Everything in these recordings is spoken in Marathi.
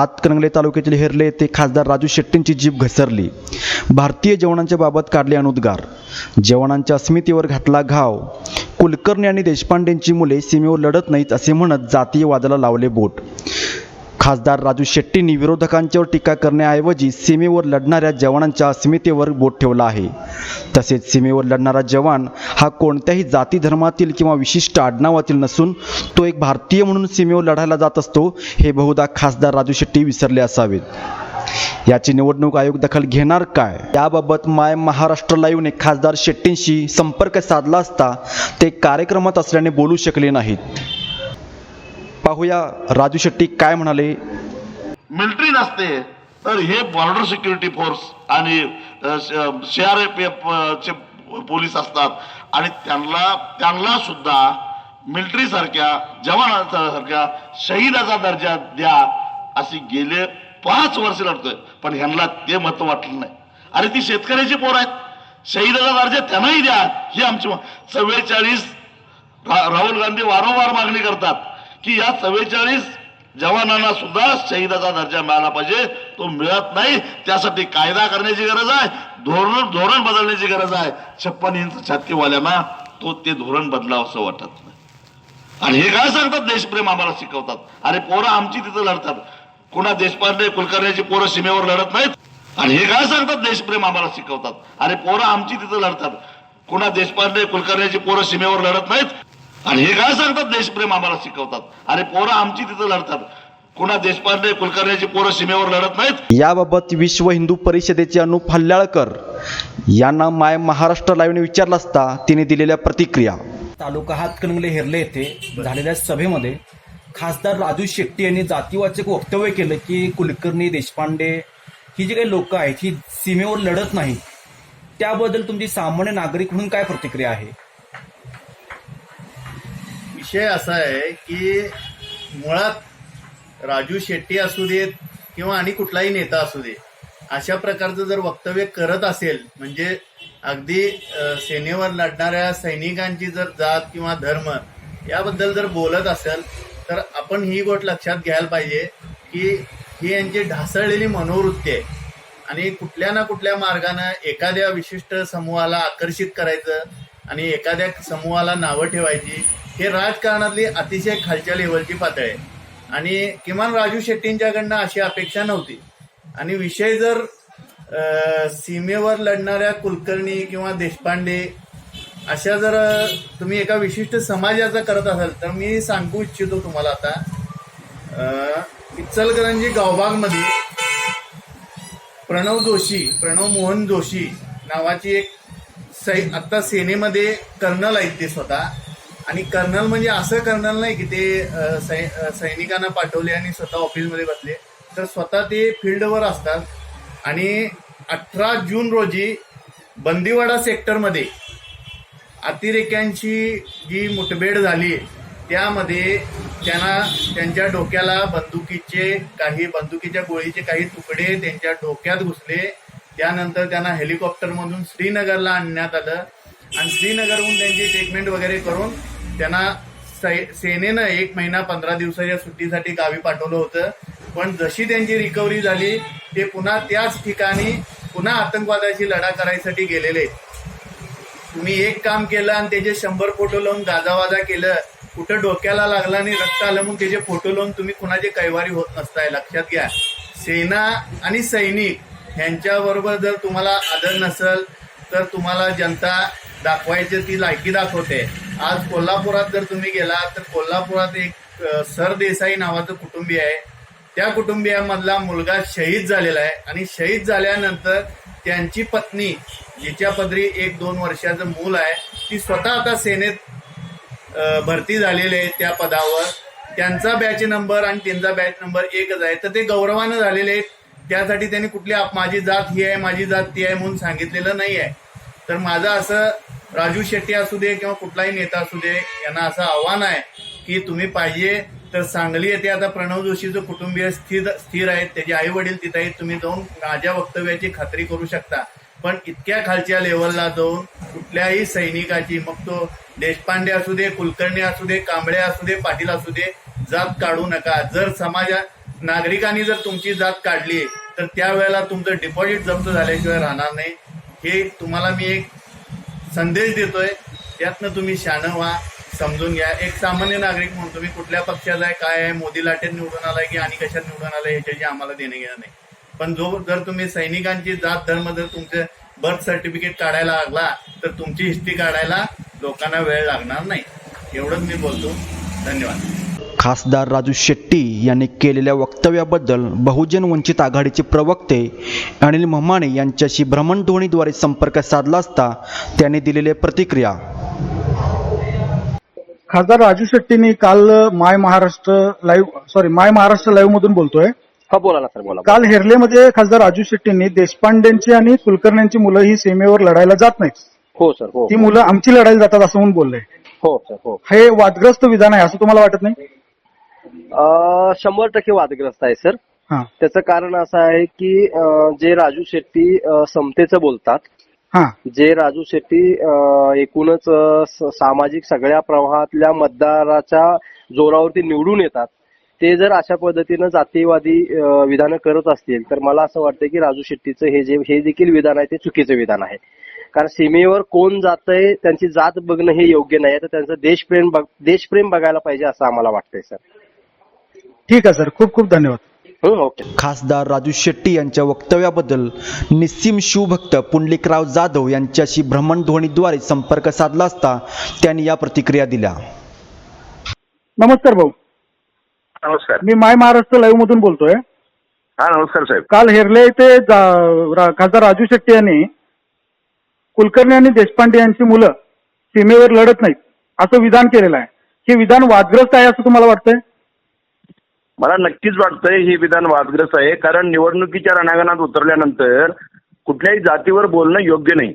हातकणंगले तालुक्यातील हेरले ते खासदार राजू शेट्टींची जीभ घसरली. भारतीय जवानांच्या बाबत काढले अनुद्गार. जवानांच्या अस्मितेवर घातला घाव. कुलकर्णी आणि देशपांडेंची मुले सीमेवर लढत नाहीत असे म्हणत जातीयवादाला लावले बोट. खासदार राजू शेट्टींनी विरोधकांच्यावर टीका करण्याऐवजी सीमेवर लढणाऱ्या जवानांच्या अस्मितेवर बोट ठेवला आहे. तसेच सीमेवर लढणारा जवान हा कोणत्याही जाती धर्मातील किंवा विशिष्ट आडनावातील नसून तो एक भारतीय म्हणून सीमेवर लढायला जात असतो हे बहुधा खासदार राजू शेट्टी विसरले असावेत. याची निवडणूक आयोग दखल घेणार काय? याबाबत माय महाराष्ट्र लाईव्हने खासदार शेट्टींशी संपर्क साधला असता ते कार्यक्रमात असल्याने बोलू शकले नाहीत. पाहूया राजू शेट्टी काय म्हणाले. मिलिटरी नसते तर हे बॉर्डर सिक्युरिटी फोर्स आणि सी आर एफ चे पोलीस असतात. आणि त्यांना त्यांना सुद्धा मिलिटरी सारख्या जवानासारख्या शहीदाचा दर्जा द्या अशी गेले पाच वर्ष लढतोय. पण ह्यांना ते मत वाटलं नाही. अरे ती शेतकऱ्याची पोर आहेत. शहीदाचा दर्जा त्यांनाही द्या. ही आमची चव्वेचाळीस रा- राहुल गांधी वारंवार मागणी करतात. की या चव्वेचाळीस जवानांना सुद्धा शहीदाचा दर्जा मिळाला पाहिजे. तो मिळत नाही त्यासाठी कायदा करण्याची गरज आहे धोरण धोरण बदलण्याची गरज आहे. छप्पन इंच छातकीवाल्यांना तो ते धोरण बदलावं असं वाटत नाही. आणि हे काय सांगतात? देशप्रेम आम्हाला शिकवतात. अरे पोरं आमची तिथं लढतात. कुणा देशपांडे कुलकर्ण्याची पोरं सीमेवर लढत नाहीत? आणि हे काय सांगतात? देशप्रेम आम्हाला शिकवतात. अरे पोरं आमची तिथं लढतात. कुणा देशपांडे कुलकर्ण्याची पोरं सीमेवर लढत नाहीत? आणि हे काय सांगतात? देशप्रेम आम्हाला शिकवतात. अरे पोरं आमची तिथं लढतात. कुणा देशपांडे कुलकर्ण्याची पोरं सीमेवर लढत नाहीत? याबाबत विश्व हिंदू परिषदेचे अनुप हल्ल्याळकर यांना माय महाराष्ट्र लाईव्हने विचारलं असता तिने दिलेल्या प्रतिक्रिया. तालुका हातकणंगले हेरले येथे झालेल्या सभेमध्ये खासदार राजू शेट्टी यांनी जातीवाचक वक्तव्य केलं की कुलकर्णी देशपांडे ही जी काही लोक आहेत ही सीमेवर लढत नाही. त्याबद्दल तुमची सामान्य नागरिक म्हणून काय प्रतिक्रिया आहे? विषय असा आहे की मुळात राजू शेट्टी असू देत किंवा आणि कुठलाही नेता असू दे अशा प्रकारचं जर वक्तव्य करत असेल म्हणजे अगदी सेनेवर लढणाऱ्या सैनिकांची जर जात किंवा धर्म याबद्दल जर बोलत असेल तर आपण ही गोष्ट लक्षात घ्यायला पाहिजे की ही यांची ढासळलेली मनोवृत्ती आहे. आणि कुठल्या ना कुठल्या मार्गानं एखाद्या विशिष्ट समूहाला आकर्षित करायचं आणि एखाद्या समूहाला नावं ठेवायची हे राजकारणातली अतिशय खालच्या लेवलची पातळी आहे. आणि किमान राजू शेट्टींच्याकडनं अशी अपेक्षा नव्हती. आणि विषय जर सीमेवर लढणाऱ्या कुलकर्णी किंवा देशपांडे अशा जर तुम्ही एका विशिष्ट समाजाचा करत असाल तर मी सांगू इच्छितो तुम्हाला आता इचलकरंजी गावबागमध्ये प्रणव जोशी प्रणव मोहन जोशी नावाची एक सै आत्ता सेनेमध्ये कर्नल आहेत ते स्वतः. आणि कर्नल म्हणजे असं कर्नल नाही की ते सै सैनिकांना पाठवले आणि स्वतः ऑफिसमध्ये बसले. तर स्वतः ते फील्डवर असतात. आणि अठरा जून रोजी बंदीवाडा सेक्टरमध्ये अतिरेक्यांची जी मुठभेड झाली त्यामध्ये त्यांना त्यांच्या डोक्याला बंदुकीचे काही बंदुकीच्या गोळीचे काही तुकडे त्यांच्या डोक्यात घुसले. त्यानंतर त्यांना हेलिकॉप्टरमधून श्रीनगरला आणण्यात आलं. आणि श्रीनगरहून त्यांची ट्रीटमेंट वगैरे करून त्यांना सै- सेनेनं एक महिना पंधरा दिवसाच्या सुट्टीसाठी गावी पाठवलं होतं. पण जशी त्यांची रिकव्हरी झाली ते पुन्हा त्याच ठिकाणी पुन्हा आतंकवादाची लढा करायसाठी गेलेले. तुम्ही एक काम केलं आणि त्याचे शंभर फोटो लावून गाजावाजा केलं. कुठं डोक्याला लागला आणि रक्त आलं म्हणून त्याचे फोटो लावून तुम्ही कुणाचे कैवारी होत नसताय. लक्षात घ्या. सेना आणि सैनिक ह्यांच्याबरोबर जर तुम्हाला आदर नसेल तर तुम्हाला जनता दाखवायची ती लायकी दाखवते. आज कोल्हापुरात जर तुम्ही गेला तर कोल्हापुरात एक सरदेसाई नावाचं कुटुंबीय आहे. त्या कुटुंबियामधला मुलगा शहीद झालेला आहे आणि शहीद झाल्यानंतर त्यांची पत्नी जिच्या पदरी एक दोन वर्षाचं मूल आहे ती स्वतः आता सेनेत भरती झालेली आहे त्या पदावर. त्यांचा बॅच नंबर आणि त्यांचा बॅच नंबर एकच आहे. तर ते गौरवानं झालेले आहेत. त्यासाठी त्यांनी कुठली आप- माझी जात ही आहे माझी जात ती आहे म्हणून सांगितलेलं नाही आहे. तर माझं असं राजू शेट्टी असू दे किंवा कुठलाही नेता असू दे यांना असं आव्हान आहे की तुम्ही पाहिजे तर सांगली येथे आता प्रणव जोशीचं कुटुंबीय स्थिर स्थिर आहेत. त्याचे आई वडील तिथे आहेत तुम्ही जाऊन माझ्या वक्तव्याची खात्री करू शकता. पण इतक्या खालच्या लेवलला जाऊन कुठल्याही सैनिकाची मग तो देशपांडे असू दे कुलकर्णी असू दे कांबळे असू दे पाटील असू दे जात काढू नका. जर समाजा नागरिकांनी जर तुमची जात काढली तर त्यावेळेला तुमचं डिपॉझिट जप्त झाल्याशिवाय राहणार नाही. हे तुम्हाला मी एक संदेश देतोय त्यातनं तुम्ही शानं व्हा समजून घ्या. एक सामान्य नागरिक म्हणून तुम्ही कुठल्या पक्षाला आहे काय आहे मोदी लाटेत निवडून आलाय की आणि कशात निवडून आलाय ह्याच्याशी आम्हाला देणं घेणं नाही. पण जो जर तुम्ही सैनिकांची जात धर्म जर तुमचं बर्थ सर्टिफिकेट काढायला लागला तर तुमची हिस्ट्री काढायला लोकांना वेळ लागणार नाही. एवढंच मी बोलतो. धन्यवाद. खासदार राजू शेट्टी यांनी केलेल्या वक्तव्याबद्दल बहुजन वंचित आघाडीचे प्रवक्ते अनिल म्हमाणे यांच्याशी भ्रमणध्वनीद्वारे संपर्क साधला असता त्यांनी दिलेल्या प्रतिक्रिया. खासदार राजू शेट्टींनी काल my Maharashtra live sorry my Maharashtra live मधून बोलतोय. हा बोला ना सर बोला. काल हेरलेमध्ये खासदार राजू शेट्टींनी देशपांडेंची आणि कुलकर्ण्यांची मुलं ही सीमेवर लढायला जात नाहीत. हो सर हो. ती मुलं आमची लढायला जातात असं म्हणून बोलले. हो सर हो. हे वादग्रस्त विधान आहे असं तुम्हाला वाटत नाही? शंभर टक्के वादग्रस्त आहे सर. हा. त्याचं कारण असं आहे की अं, जे राजू शेट्टी अं, समतेचं बोलतात हा. जे राजू शेट्टी अं, एकूणच अं, स- सामाजिक सगळ्या प्रवाहातल्या मतदाराच्या जोरावरती निवडून येतात ते जर अशा पद्धतीनं जातीवादी अं, विधानं करत असतील तर मला असं वाटतं की राजू शेट्टीचं हे जे हे देखील विधान आहे ते चुकीचं विधान आहे. कारण सीमेवर कोण जातंय त्यांची जात बघणं हे योग्य नाही तर त्यांचं देशप्रेम बघ- देशप्रेम बघायला पाहिजे असं आम्हाला वाटतंय सर. ठीक आहे सर खूप खूप धन्यवाद. हो ओके. खासदार राजू शेट्टी यांच्या वक्तव्याबद्दल निस्सीम शिवभक्त पुंडलिकराव जाधव यांच्याशी भ्रमणध्वनीद्वारे संपर्क साधला असता त्यांनी या प्रतिक्रिया दिल्या. नमस्कार भाऊ. नमस्कार. मी माय महाराष्ट्र लाईव्ह मधून बोलतोय. हा नमस्कार साहेब. काल हेरले येथे जा- रा- खासदार राजू शेट्टी यांनी कुलकर्णी आणि देशपांडे यांची मुलं सीमेवर लढत नाहीत असं विधान केलेलं आहे. हे विधान वादग्रस्त आहे असं तुम्हाला वाटतंय? मला नक्कीच वाटतंय हे विधान वादग्रस्त आहे कारण निवडणुकीच्या रणांगणात उतरल्यानंतर कुठल्याही जातीवर बोलणं योग्य नाही.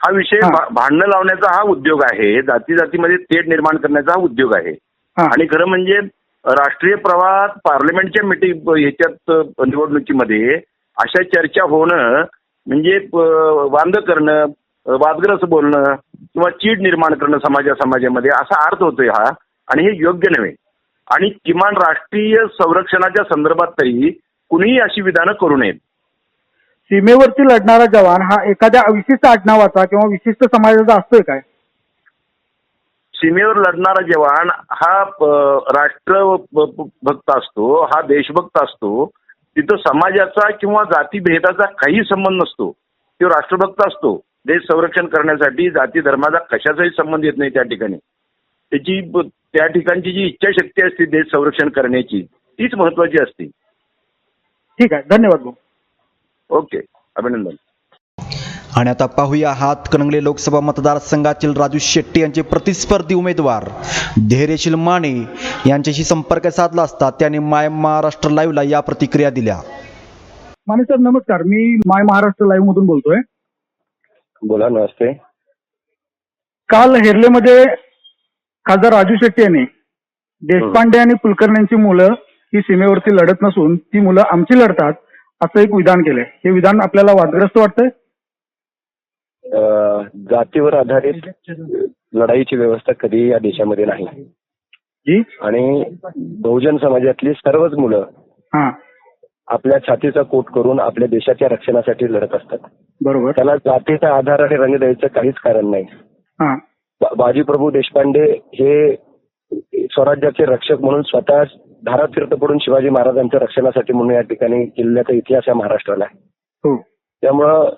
हा विषय भांडणं लावण्याचा हा उद्योग आहे जाती जातीमध्ये तेढ निर्माण करण्याचा हा उद्योग आहे. आणि खरं म्हणजे राष्ट्रीय प्रवाहात पार्लमेंटच्या मिटिंग ह्याच्यात निवडणुकीमध्ये अशा चर्चा होणं म्हणजे वांद करणं वादग्रस्त बोलणं किंवा चीड निर्माण करणं समाजा समाजामध्ये असा अर्थ होतोय हा आणि हे योग्य नव्हे. आणि किमान राष्ट्रीय संरक्षणाच्या संदर्भात तरी कुणीही अशी विधानं करू नयेत. सीमेवरती लढणारा जवान हा एखाद्या विशिष्ट आडनावाचा किंवा विशिष्ट समाजाचा असतोय काय? सीमेवर लढणारा जवान हा राष्ट्र भक्त असतो हा देशभक्त असतो. तिथं समाजाचा किंवा जातीभेदाचा काही संबंध नसतो. तो राष्ट्रभक्त असतो. देश संरक्षण करण्यासाठी जाती धर्माचा कशाचाही संबंध येत नाही त्या ठिकाणी. त्याची त्या ठिकाणची जी इच्छाशक्ती असते देश संरक्षण करण्याची तीच महत्वाची असते. ठीक आहे धन्यवाद भाऊ. ओके अभिनंदन. आणि आता पाहूया हातकणंगले लोकसभा मतदारसंघातील राजू शेट्टी यांचे प्रतिस्पर्धी उमेदवार. धैर्यशील माने यांच्याशी संपर्क साधला असता त्यांनी माय महाराष्ट्र लाईव्हला या प्रतिक्रिया दिल्या. माने सर नमस्कार. मी माय महाराष्ट्र लाईव्ह मधून बोलतोय. बोला नमस्ते. काल हेरलेमध्ये खासदार राजू शेट्टी यांनी देशपांडे आणि कुलकर्ण्यांची मुलं ही सीमेवरती लढत नसून ती मुलं आमची लढतात असं एक विधान केलंय. हे विधान आपल्याला वादग्रस्त वाटतंय? जातीवर आधारित लढाईची व्यवस्था कधीही या देशामध्ये नाही. आणि बहुजन समाजातली सर्वच मुलं आपल्या छातीचा कोट करून आपल्या देशाच्या रक्षणासाठी लढत असतात. बरोबर. त्याला जातीचा आधार आणि रंग द्यायचं काहीच कारण नाही. हा. बाजीप्रभू देशपांडे हे स्वराज्याचे रक्षक म्हणून स्वतः धारात तीर्थ पडून शिवाजी महाराजांच्या रक्षणासाठी म्हणून या ठिकाणी किल्ल्याचा इतिहास या महाराष्ट्राला आहे. हो. त्यामुळं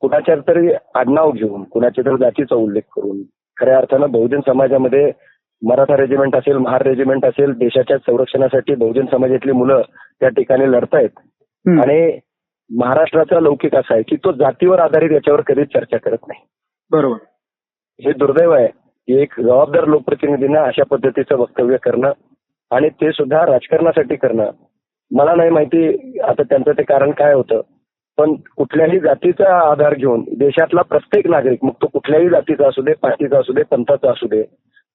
कुणाच्या तरी आडनाव घेऊन कुणाच्या तरी जातीचा उल्लेख करून खऱ्या अर्थानं बहुजन समाजामध्ये मराठा रेजिमेंट असेल महार रेजिमेंट असेल देशाच्या संरक्षणासाठी बहुजन समाजातली मुलं त्या ठिकाणी लढतायत. आणि महाराष्ट्राचा लौकिक असा आहे की तो जातीवर आधारित याच्यावर कधीच चर्चा करत नाही. बरोबर. हे दुर्दैव आहे की एक जबाबदार लोकप्रतिनिधीनं अशा पद्धतीचं वक्तव्य करणं आणि ते सुद्धा राजकारणासाठी करणं. मला नाही माहिती आता त्यांचं ते कारण काय होतं. पण कुठल्याही जातीचा आधार घेऊन देशातला प्रत्येक नागरिक मग तो कुठल्याही जातीचा असू दे पार्टीचा असू दे पंथाचा असू दे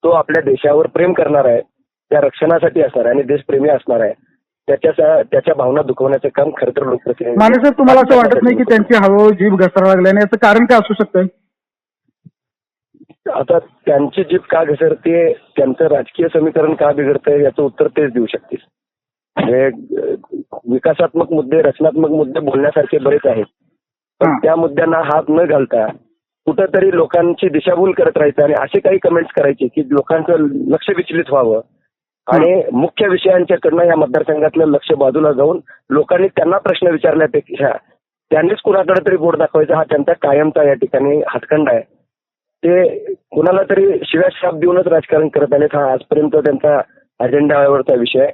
तो आपल्या देशावर प्रेम करणार आहे त्या रक्षणासाठी असणार आहे आणि देशप्रेमी असणार आहे. त्याच्या त्याच्या भावना दुखवण्याचं काम खरं तर लोकप्रतिनिधी तुम्हाला असं वाटत नाही की त्यांची हळूहळू जीभ घसरायला लागल्याने याचं कारण काय असू शकतं आता त्यांची जीभ का घसरते त्यांचं राजकीय समीकरण का बिघडतंय? याचं उत्तर तेच देऊ शकतील. म्हणजे विकासात्मक मुद्दे रचनात्मक मुद्दे बोलण्यासारखे बरेच आहेत. पण. त्या मुद्द्यांना हात न घालता कुठंतरी लोकांची दिशाभूल करत राहायचं आणि असे काही कमेंट्स करायचे की लोकांचं लक्ष विचलित व्हावं. आणि मुख्य विषयांच्याकडनं या मतदारसंघातलं लक्ष बाजूला जाऊन लोकांनी त्यांना प्रश्न विचारण्यापेक्षा त्यांनीच कुणाकडे तरी बोट दाखवायचा हा त्यांचा कायमचा या ठिकाणी हातखंड आहे. ते कुणाला तरी शिव्या शाप देऊनच राजकारण करत आलेत हा आजपर्यंत त्यांचा अजेंडावरचा विषय. आहे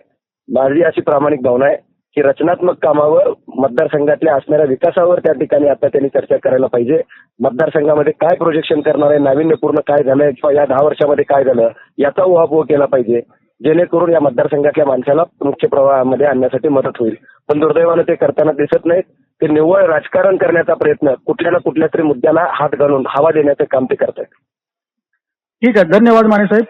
माझी अशी प्रामाणिक भावना आहे की रचनात्मक कामावर मतदारसंघातल्या असणाऱ्या विकासावर त्या ठिकाणी आता त्यांनी चर्चा करायला पाहिजे. मतदारसंघामध्ये काय प्रोजेक्शन करणार आहे नाविन्यपूर्ण काय झालंय किंवा या दहा वर्षामध्ये काय झालं याचा उहापोह केला पाहिजे. जेणेकरून या मतदारसंघातल्या माणसाला मुख्य प्रवाहामध्ये आणण्यासाठी मदत होईल. पण दुर्दैवानं ते करताना दिसत नाहीत. ते निव्वळ राजकारण करण्याचा प्रयत्न कुठल्या ना कुठल्या तरी मुद्द्याला हात घालून हवा देण्याचं काम ते करतायत. ठीक आहे. धन्यवाद माने साहेब.